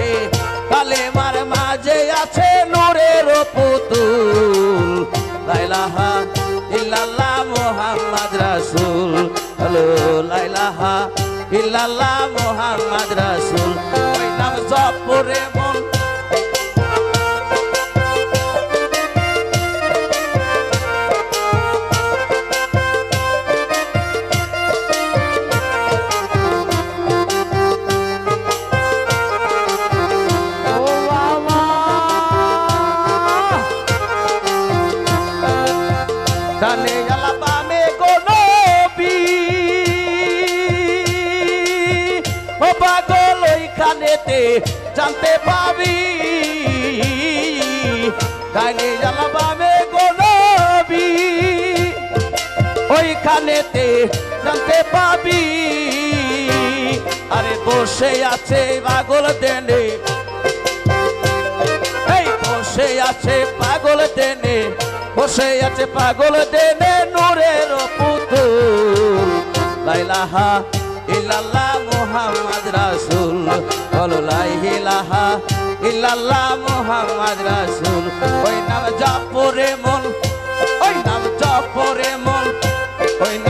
আছে। কালেমার মাঝে আছে নূরের পুতুল। লাইলাহা ইল্লাল্লাহ মুহাম্মদ রাসূল। হ্যালো লাইলাহা ইল্লাল্লাহ বামে গো নবী ওইখানেতে জানতে পাবি। আরে বসে আছে পাগল দেনে। এই বসে আছে পাগল দেনে, বসে আছে পাগল দেনে নূরের পুতুল। লাইলাহা ইল্লাল্লাহ মুহাম্মদ রাসূল, বলো লাইলাহা ইল্লাল্লাহ মোহাম্মদ রাসূল। ওই নাম জপরে মন ওই নাম জপরে মন ওই নাম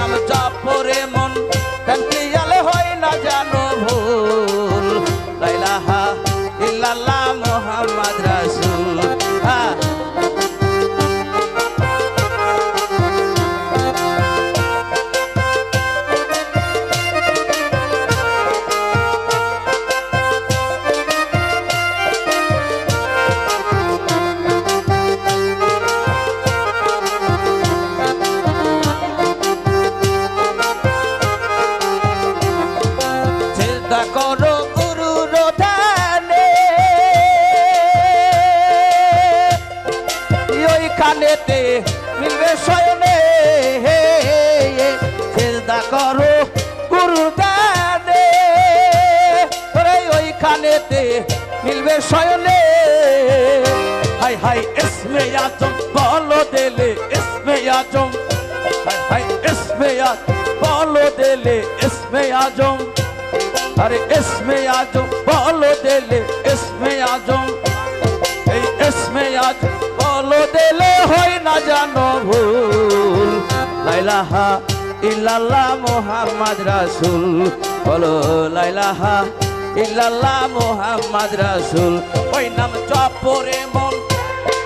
ওইখানেতে মিলবে শয়নে চিন্তা করো গুরু দানে ওইখানেতে মিলবে শয়নে হাই হাই, ইসমে আজম, বলো দিলে ইসমে আজম। হাই হাই, ইসমে আজম, বলো দিলে ইসমে আজম। আরে, ইসমে আজম, বলো দিলে ইসমে আজম। এই ইসমে আজম বলো দিলে হয় না জানো ভুল। লাইলাহা ইল্লাল্লাহ মোহাম্মদ রাসূল। বলো লাইলাহা ইল্লাল্লাহ মোহাম্মদ রাসূল। ওই নাম চপরে মন,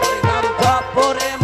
ওই নাম চপরে মন।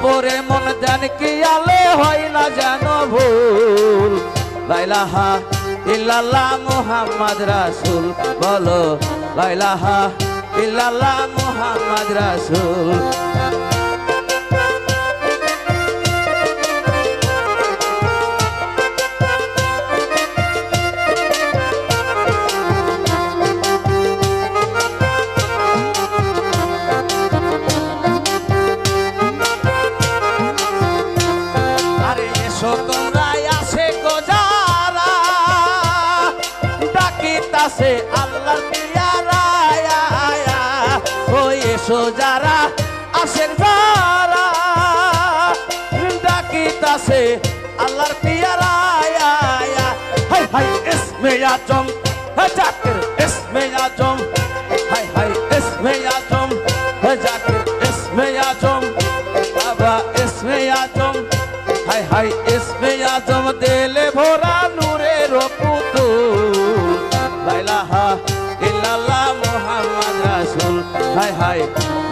জপরে মন দেন কি আলে হয় না যেন ভুল? লাইলাহা ইল্লাল্লাহ মুহাম্মদ রাসূল, বলো, লাইলাহা ইল্লাল্লাহ মুহাম্মদ রাসূল। সে আল্লাহর পিয়ারা ওই এসো যারা আসেন যারা, ডাকিতাছে আল্লাহর পিয়ারা হাই হাই, ইসমে আজম হ্যাঁ জাকির, ইসমে আজম। হাই হাই, ইসমে আজম হ্যাঁ জাকির, ইসমে আজম। বাবা, ইসমে আজম। হাই হাই, ইসমে আজম, দেলে ভোরা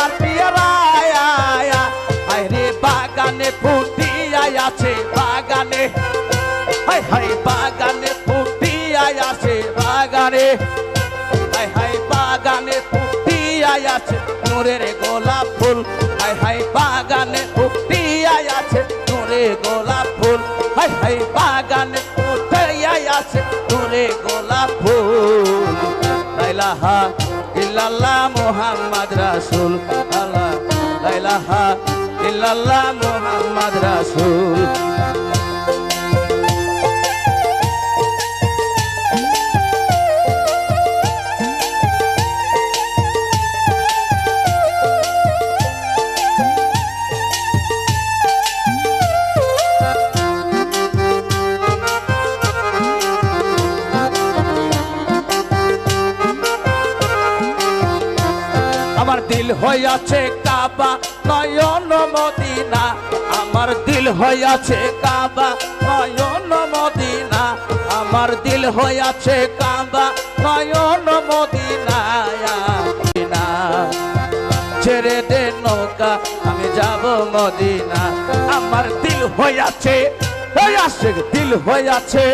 আল্লাহর পিয়ারা আয়া, আয়া। হায় রে বাগানে ফুটিয়াই আছে বাগানে। হাই হাই বাগানে ফুটিয়াই আছে বাগানে। হাই হাই বাগানে ফুটিয়াই আছে নূরের গোলাপ ফুল। হাই হাই বাগানে ফুটিয়াই আছে নূরে গোলাপ ফুল। হাই হাই বাগানে আছে নূরে গোলাপ ফুল। লাইলাহা ইল্লাল্লাহ মুহাম্মদ রাসূল আল্লাহ লাইলাহা ইল্লাল্লাহ মুহাম্মদ রাসূল। হইয়াছে কাবা, নয়ন মদিনা। আমার দিল হইয়াছে কাবা, নয়ন মদিনা। আমার দিল হইয়াছে কাবা, নয়ন মদিনা। ছেড়ে দে নৌকা, আমি যাব মদিনা। আমার দিল হইয়াছে হইয়াছে, দিল হইয়াছে।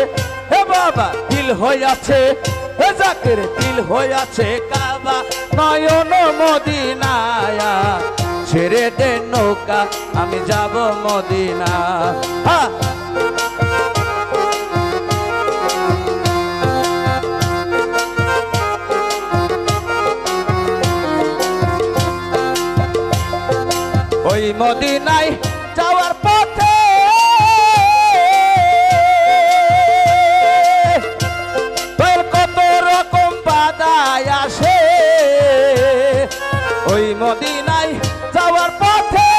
হে বাবা, দিল হইয়াছে। জাকির দিল হইয়াছে কাবা নয়ন মদিনায়া। ছেড়ে দে নৌকা আমি যাব মদিনা ওই মদিনায় মদিনায় যাওয়ার পথে।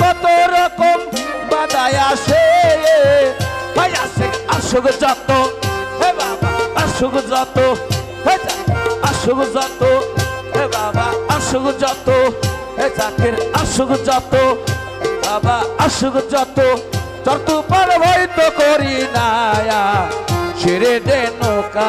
কত রকম বাদায় আসে। ভাই, আসে, আসুক যত। হে বাবা, আসুক যত। হে আসুক যত। হে বাবা, আসুক যত। হে জাকির, আসুক যত। বাবা, আসুক যত। যত পার হয়তো করি না ছেড়ে দে নৌকা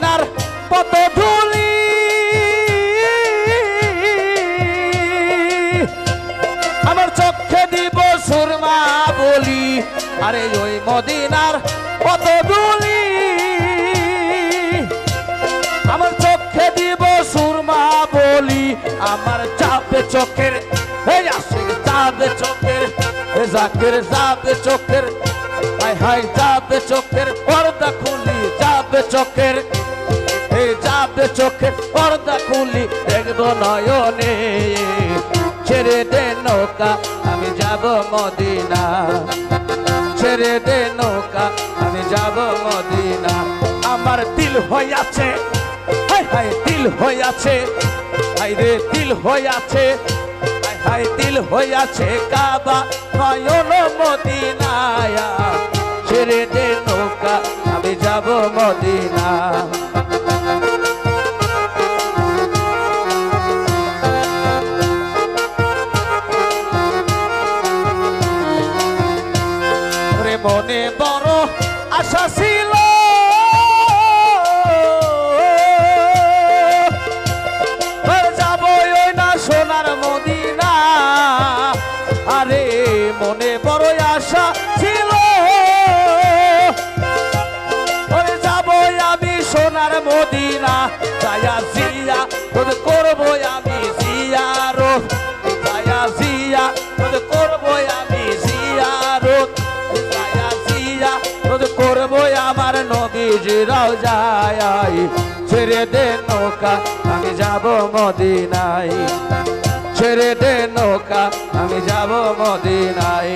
আরে ওই মদিনার পত ধুলি আমার চোখে দিব সুরমা বলি, আমার চাপে চোখের, এই আসে যাবে চোখের, এ জাকের যাবে চোখের, হাই হাই যাবে চোখের, পর্দা খুলি যাবে চোখের, এই যাবে চোখের পর্দা খুলি, দেখব নয়নে, ছেড়ে দে নৌকা, আমি যাব মদিনা ছেড়ে দে নৌকা, আমি যাব মদিনা। আমার দিল হইয়াছে হাই হাই দিল হইয়াছে হাই রে দিল হইয়াছে হাই হাই দিল হইয়াছে কাবা নয়ন মদিনায়া। ছেড়ে দে নৌকা, আমি যাব মদিনা। মনে বড় আশা ছিল। নবীজিরাও যায় ছেড়ে দে নৌকা আমি যাব মদিনায়। ছেড়ে দে নৌকা আমি যাব মদিনায়।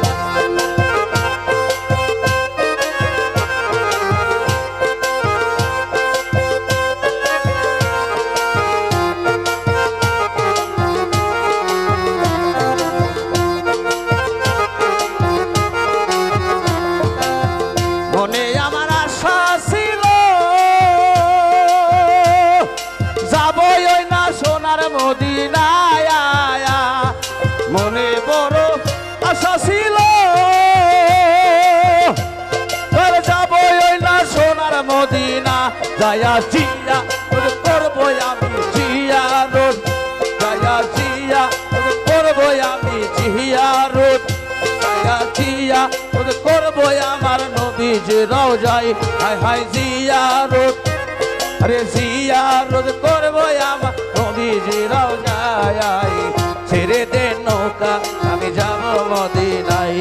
মদিনায় আয়া। মনে বড় আশা ছিল। যাবই ওই না সোনার মদিনা। যায়া রোড। রোড। রওজাই হাই হাই জিয়া রোড। আরে জিয়া রোদ করব আমার নবীজি রওজাই ছেড়ে দে নৌকা আমি যাব মদিনাই